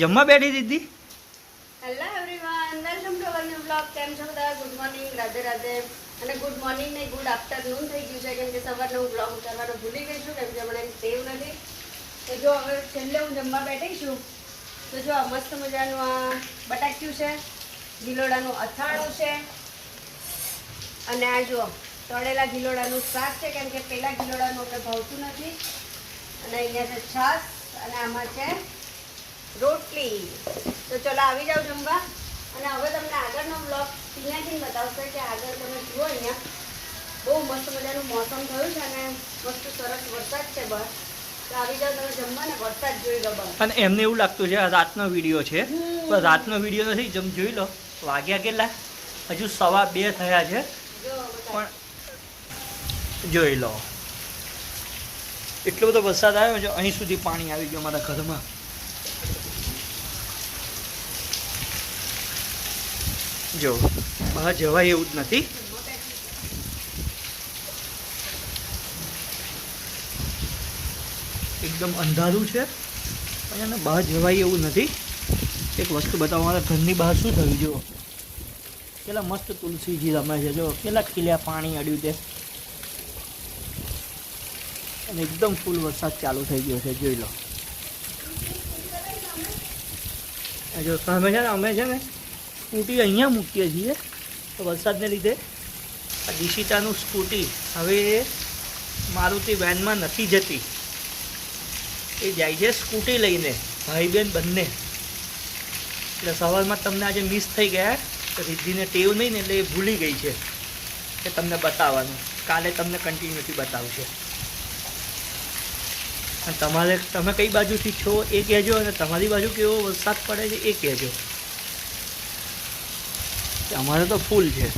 જમવા બેઠી દીદી hello everyone welcome to our new blog કેમ છો બધા? Good morning Radhe Radhe. અને ગુડ મોર્નિંગ નહીં ગુડ આફ્ટરનૂન થઈ ગયું છે, કેમ કે સવારનો હું બ્લોગ ઉતારવાનો ભૂલી ગઈ છું, કેમ કે હમણાં ટેવ નથી. તો જો હવે છેલ્લે હું જમવા બેઠી છું, તો જો આ મસ્ત મજાનું આ બટાક્યું છે, ગિલોડાનું અથાણું છે, અને આ જો તળેલા ગિલોડાનું શાક છે, કેમ કે પહેલાં ગિલોડાનું આપણે ભાવતું નથી. અને અહીંયા છે છાશ, અને આમાં છે રોટલી. તો ચલો આવી જાઓ જમવા. અને હવે તમને આગળનો બ્લોગ ટીનાથી બતાવશે કે આગળ તમે જુઓ અહીંયા. બહુ મસ્ત મજાનું મોસમ થયું છે અને મસ્ત સરસ વરસાદ છે બસ. અને એમને એવું લાગતું છે રાતનો વીડિયો છે. પણ રાતનો વીડિયો નથી જમ જોઈ લો. વાગ્યા કેટલા? હજુ સવા બે થયા છે. પણ જોઈ લો. એટલો બધો વરસાદ આવ્યો છે અહીં સુધી પાણી આવી ગયું મારા ઘરમાં. જો, બહાર જવાય એવું જ નથી. એકદમ અંધારું છે અને બહાર જવાય એવું નથી. એક વસ્તુ બતાવો, મારા ઘરની બહાર શું થયું, જુઓ. કેટલા મસ્ત તુલસીજી રમે છે જો કેટલા ખીલ્યા પાણી અડ્યું તે અને એકદમ ફૂલ વરસાદ ચાલુ થઈ ગયો છે, જોઈ લો. જો તમે છે ને, અમે છે ને સ્કૂટી અહીંયા મૂકીએ છીએ. તો વરસાદને લીધે આ દિશિતાનું સ્કૂટી હવે મારુતિ વેનમાં નથી જતી. એ જાય છે સ્કૂટી લઈને ભાઈ બહેન બંને. એટલે સવારમાં તમને આજે મિસ થઈ ગયા. રિદ્ધિને ટેવ નહીં ને એટલે એ ભૂલી ગઈ છે કે તમને બતાવવાનું. કાલે તમને કન્ટિન્યુથી બતાવશે. અને તમારે, તમે કઈ બાજુથી છો એ કહેજો અને તમારી બાજુ કેવો વરસાદ પડે છે એ કહેજો. અમારે તો ફૂલ છે.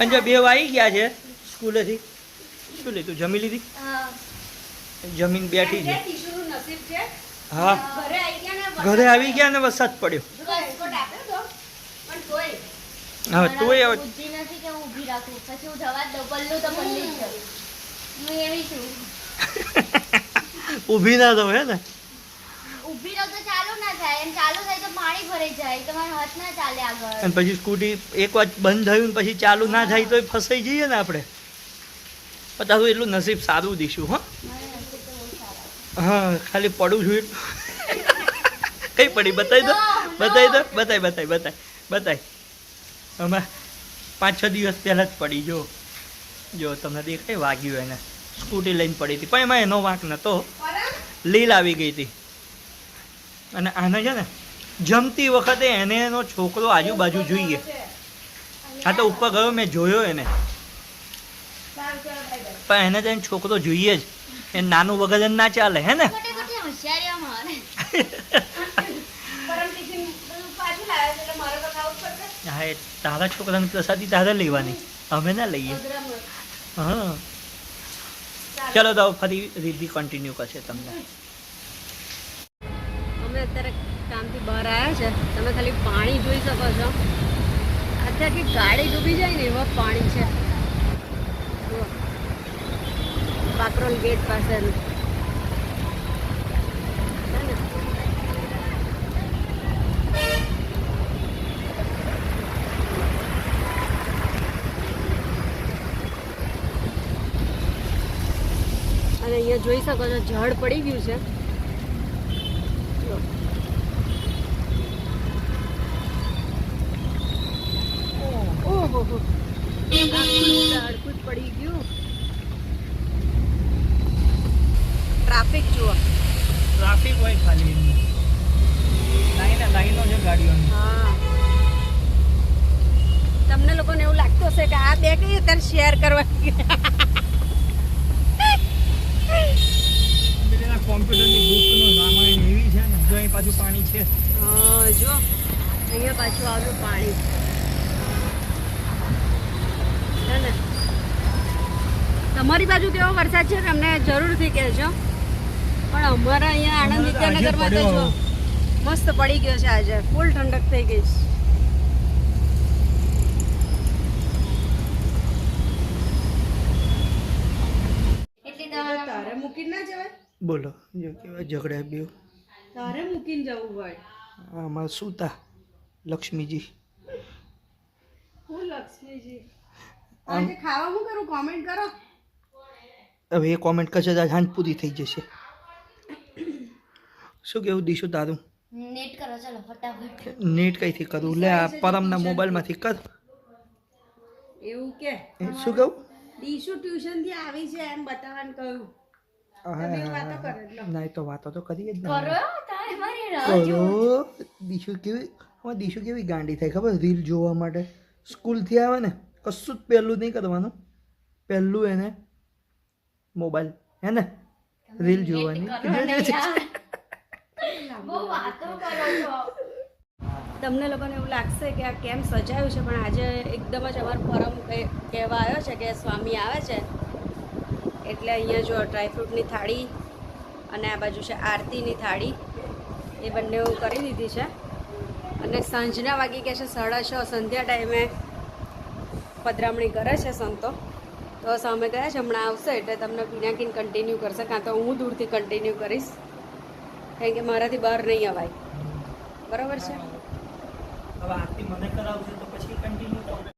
અને જો બે આવી ગયા છે સ્કૂલેથી શું લીધું? જમી લીધી? જમીન બેઠી છે. હા. ઘરે આવી ગયા ને વરસાદ પડ્યો. હા તો પણ તોય. હવે તોય હવે બુદ્ધિ નથી કે હું ઊભી રાખું. પછી હું જવા દઉં પલ્લું તો પલ્લી હું એવી છું. ઊભી ના થવું હે ને? ઊભી રહો તો ચાલુ ના થાય. એમ ચાલુ થાય તો પાણી ભરાઈ જાય. તમારો હાથ ના ચાલે આગળ. અને પછી સ્કૂટી એક વાર બંધ થયું પછી ચાલુ ના થાય તો ફસાઈ જઈએ ને આપણે. પણ તારું એટલું નસીબ સારું દીશું હો. હા ખાલી પડું છું એટલું. કઈ પડી? બતાવી દો. બતાવી દો. બતાવી બતાવી બતાવી બતાવી અમે પાંચ છ દિવસ પહેલાં જ પડી જો. જો તમને દેખાય? વાગ્યું એને. સ્કૂટી લઈને પડી હતી. પણ એમાં એનો વાંક નહોતો. લીલ આવી ગઈ હતી. અને આને છે ને જમતી વખતે એને એનો છોકરો આજુબાજુ જોઈએ. આ તો ઉપર ગયો મેં જોયો એને. પણ એને તો એને છોકરો જોઈએ જ. એ નાનું વગર ના ચાલે હે ને? હા એ તારા છોકરાની પ્રસાદી તારે લેવાની. અમે ના લઈએ. હા. ચાલો. તો ફરી રીતિ કન્ટિન્યુ કરશે તમને અમે અત્યારે કામથી બહાર આવ્યા છે તમે ખાલી પાણી જોઈ શકો છો અત્યારે કે ગાડી ડૂબી જાય ને એવા પાણી છે જુઓ. ગેટ પાસેનું છે ને? અને અહીંયા જોઈ શકો છો ઝાડ પડી ગયું છે. ઓહો જ પડી ગયું. ટ્રાફિક જુઓ. ટ્રાફિક હોય ખાલી. લાઈન લાઈનો છે ગાડીઓની હા. તમને લોકોને એવું લાગતું હશે કે આ બે કઈ અત્યારે શેર કરવા કોમ્પ્યુટરની બુકનું રામાયણ એવી છે ને જો અહીં પાછું પાણી છે. જો અહીંયા પાછું આવ્યું પાણી. છે ને? તમારી બાજુ કેવો વરસાદ છે તમને જરૂરથી કહેજો. પણ અમારા અહીંયા આણંદ વિદ્યાનગરમાં તો જો મસ્ત પડી ગયો છે આજે. ફૂલ ઠંડક થઈ ગઈ છે. બોલો જો કેવા ઝઘડા બે તારે મૂકીને જવું હોય. આમાં સુતા લક્ષ્મીજી. હું લક્ષ્મીજી? આજે ખાવા હું કરું? કોમેન્ટ કરો. હવે એ કોમેન્ટ કરશે તો સાંજ પૂરી થઈ જશે. શું કેવું દીશું તારું? નેટ કરો ચાલો ફટાફટ. નેટ કઈથી કરું? લે આ પરમના મોબાઈલમાંથી કર. એવું કે? શું કહું? દીશું ટ્યુશનથી આવી છે એમ બતાવવાનું કહ્યું. ના એ તો વાતો તો કરીએ જ કરો દીશુ કેવી હવે દીશુ કેવી ગાંડી થાય ખબર રીલ જોવા માટે. સ્કૂલથી આવે ને કશું જ પહેલું નહીં કરવાનું. પહેલું એને મોબાઈલ હે ને? રીલ જોવાની. તમને લોકોને એવું લાગશે કે આ કેમ સજાયું છે પણ આજે એકદમ જ અમારો પરમ કહે- કહેવા આવ્યો છે કે સ્વામી આવે છે. એટલે અહીંયા જો ડ્રાયફ્રૂટની થાળી અને આ બાજુ છે આરતીની થાળી. એ બંને હું કરી દીધી છે. અને સાંજના વાગી ગયા છે સાડા છ. સંધ્યા ટાઈમે પધરામણી કરે છે સંતો. તો સામે ગયા છે, હમણાં આવશે એટલે તમને પિનાકીન કન્ટિન્યુ કરશે. કાં તો હું દૂરથી કન્ટિન્યુ કરીશ. કારણ કે મારાથી બહાર નહીં અવાય. બરાબર છે? હવે તો પછી કન્ટિન્યુ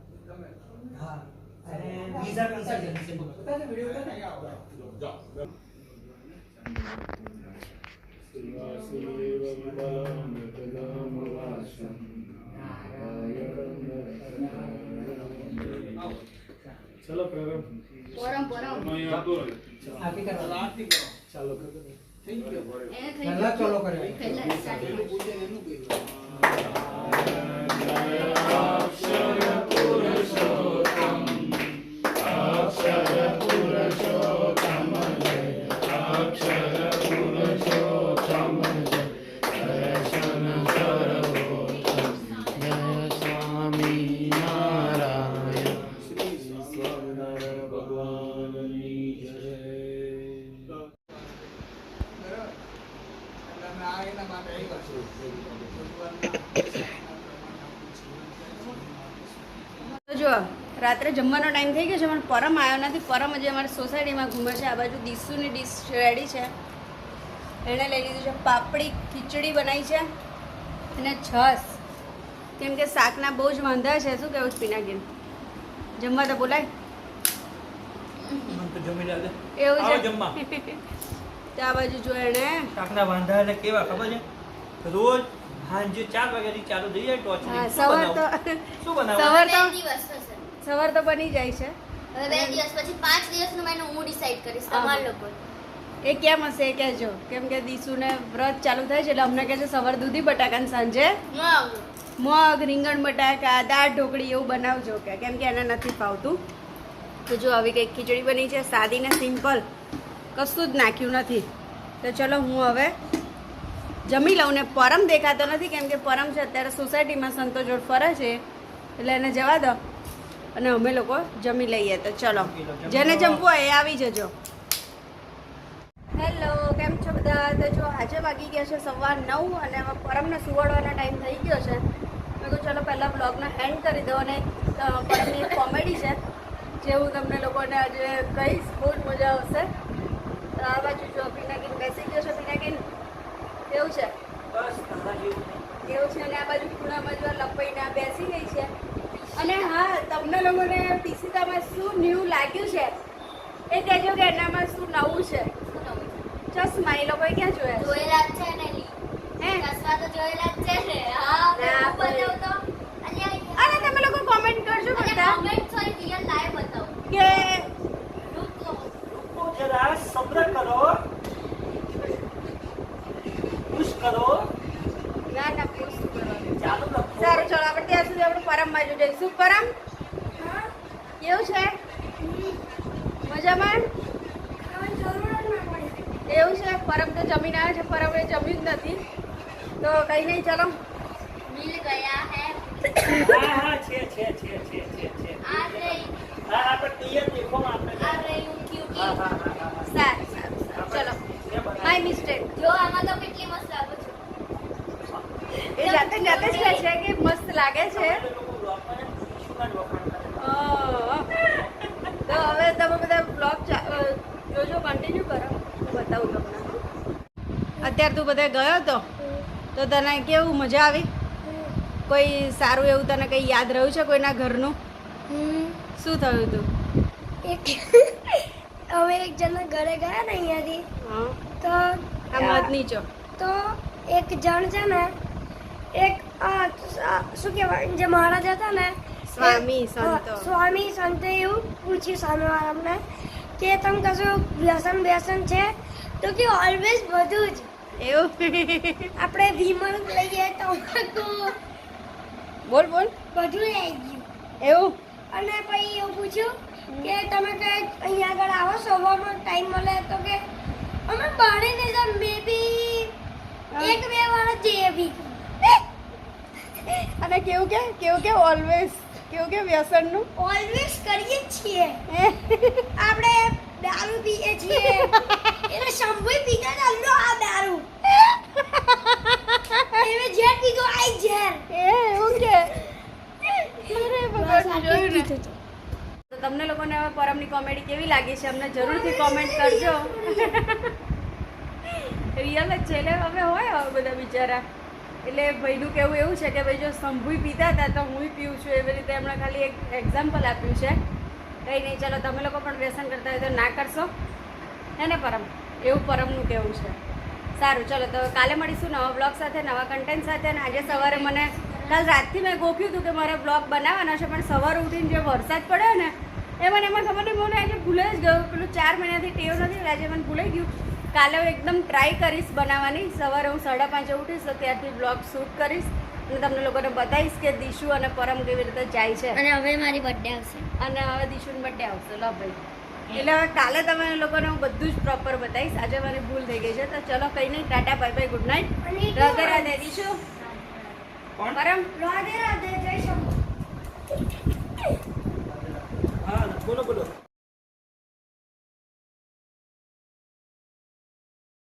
અને વિઝા કન્સલ્ટન્સી ચલો પ્રારંભ પરમ પરમ અહીં આવતો રહે. આરતી કરો આરતી કરો રાત્રે જમવાનો ટાઈમ થઈ ગયો છે પણ પરમ આવ્યો નથી. પરમ હજી અમારી સોસાયટીમાં ઘૂમે છે. આ બાજુ દીસુની ડીશ રેડી છે. એણે લઈ લીધું છે પાપડી ખીચડી બનાવી છે અને છસ. કેમ કે શાકના બહુ જ વાંધા છે. શું કહેવું પિનાકીન? જમવા તો બોલાય એવું છે? તો આ બાજુ જો એને શાકના વાંધા એટલે કેવા ખબર છે? રોજ સાંજે ચાર વાગ્યાથી ચાલુ થઈ જાય ટોર્ચ શું સવાર તો બનાવું? શું બનાવું સવાર તો સવાર તો બની જાય છે. હવે બે દિવસ પછી પાંચ દિવસનું મેનુ હું ડિસાઈડ કરીશ. તમારા લોકો. એ કેમ હશે એ કહેજો. કેમ કે દીસુને વ્રત ચાલુ થાય છે એટલે અમને કહે છે સવાર દૂધી બટાકા સાંજે મગ. રીંગણ બટાકા દાળ ઢોકળી એવું બનાવજો કે કેમ કે એને નથી ફાવતું. તો જો આવી કંઈક ખીચડી બની છે સાદી ને સિમ્પલ કશું જ નાખ્યું નથી. તો ચલો હું હવે જમી લઉં ને પરમ દેખાતો નથી, કેમ કે પરમ છે, અત્યારે સોસાયટીમાં સંતો જોડ ફરે છે, એટલે એને જવા દો. અને અમે લોકો જમી લઈએ, તો ચલો. જેને જમવું હોય એ આવી જજો. હેલો, કેમ છો બધા? તો જો આજે વાગી ગયા છે સવાર નવ અને પરમને સુવાડવાનો ટાઈમ થઈ ગયો છે. મેં કહું ચલો પહેલાં બ્લોગને એન્ડ કરી દો અને પરમની એક કોમેડી છે, જે હું તમને લોકોને આજે કહીશ, બહુ જ મજા આવશે. તો આ બાજુ જો પિનાકીન બેસી ગયો છે પિનાકીન કેવું છે? નહીં. છે અને આ બાજુ ખૂણામાં જો લપઈને બેસી ગઈ છે. અને હા તમને લોકોને ટીસીતામાં શું ન્યૂ લાગ્યું છે? એ કહેજો કે એનામાં શું નવું છે? ચશ્મા એ લોકોએ ક્યાં જોયા છે? જોયેલા છે ને. હે? ચશ્મા તો જોયેલા છે ને. હા ના, હું તો. અરે તમે લોકો કોમેન્ટ કરજો બધા. live બતાવો. કે રૂકો. રૂકો જરા સબ્ર કરો. કરો. ના ના પ્લીઝ ચાલુ રાખો સારું ચાલો આપણે ત્યાં સુધી આપણે પરમમાં જો જઈશું. પરમ? કેવું છે? મજામાં? એવું છે? પરમ તો જમીન આવે છે પરમ એ જમીન નથી. તો કઈ નહીં ચલો. મિલ ગયા હે. હા હા છે છે છે છે છે છે આ રહી. હા આપણે ક્લિયર દેખોમાં આપણે આ રહી હું હા હા હા હા હા. સારું સારું સારું. ચલો. માય મિસ્ટેક જો આમાં તો કેટલી મસ્ત લાગો છો એ જાતે જાતે જ કહે છે કે મસ્ત લાગે છે. તો હવે તમે બધા બ્લોગ જોજો કન્ટિન્યુ કરો. બતાવું તમને. અત્યારે તું બધા ગયો તો? તો તને કેવું મજા આવી? કોઈ સારું એવું તને કંઈ યાદ રહ્યું છે કોઈના ઘરનું? શું થયું તું? એક અમે એક જણના ઘરે ગયા ને અહીંયાથી. હા. તો આ મત નીચો તો એક જણ છે ને એક આ શું કહેવાય? જે મહારાજ હતા ને સ્વામી, સંતો. સ્વામી સંતે એવું પૂછ્યું સામેવાળાને કે તમે કશું વ્યસન વ્યસન છે? તો કે ઓલવેઝ બધું જ. એવું? આપણે વિમલ લઈએ તો બોલ બોલ. બધું આવી ગયું. એવું? અને પછી એવું પૂછ્યું કે તમે કે અહીંયા આગળ આવો સવારમાં ટાઈમ મળે તો કે અમે પાણી નહીં મે બી એક બે વાર જઈએ બી અને કેવું કે કેવું કે ઓલવેઝ કેવું કે વ્યસનનું. ઓલવેઝ કરીએ જ છીએ. આપણે દારૂ પીએ છીએ. એટલે શંભુ પીતા હતા આ દારૂ. એવે ઝેર પીધો આઈ ઝેર. એ એવું કે? અરે ભગવાન, જોયું ને? તો. તમને લોકોને હવે પરમની કોમેડી કેવી લાગી છે? અમને જરૂરથી કોમેન્ટ કરજો. રિયલ જ છે એટલે હવે હોય હવે બધા બિચારા. એટલે ભાઈનું કેવું એવું છે કે ભાઈ જો શંભુ પીતા હતા તો હું પીઉં છું. એવી રીતે એમણે ખાલી એક એક્ઝામ્પલ આપ્યું છે. કંઈ નહીં, ચાલો તમે લોકો પણ વ્યસન કરતા હોય તો ના કરશો. હે ને પરમ? એવું પરમનું કહેવું છે. સારું, ચલો તો કાલે મળીશું નવા બ્લોગ સાથે, નવા કન્ટેન્ટ સાથે. અને આજે સવારે મને, કાલ રાતથી મેં ગોખ્યું હતું કે મારે બ્લોગ બનાવવાનો છે, પણ સવારે ઉઠીને જે વરસાદ પડ્યો ને, એ મને એમાં ખબર નહીં, મને આજે ભૂલાઈ જ ગયું. પેલું ચાર મહિનાથી ટેવ નથી, આજે મને ભૂલાઈ ગયું. કાલે હું એકદમ ટ્રાય કરીશ બનાવવાની. સવારે હું સાડા પાંચે ઉઠીશ તો ત્યારથી બ્લોગ શૂટ કરીશ અને તમને લોકોને બતાવીશ કે દિશુ અને પરમ કેવી રીતે જાય છે. અને હવે મારી બર્થડે આવશે. અને હવે દિશુન બર્થડે આવશે. લો ભાઈ. એટલે હવે કાલે તમે લોકોને હું બધું જ પ્રોપર બતાવીશ. આજે મારી ભૂલ થઈ ગઈ છે. તો ચલો કંઈ નહીં. Tata bye bye good night Radhe Radhe Dishu. Param. Radhe Radhe જય શંકર. હા બોલો બોલો.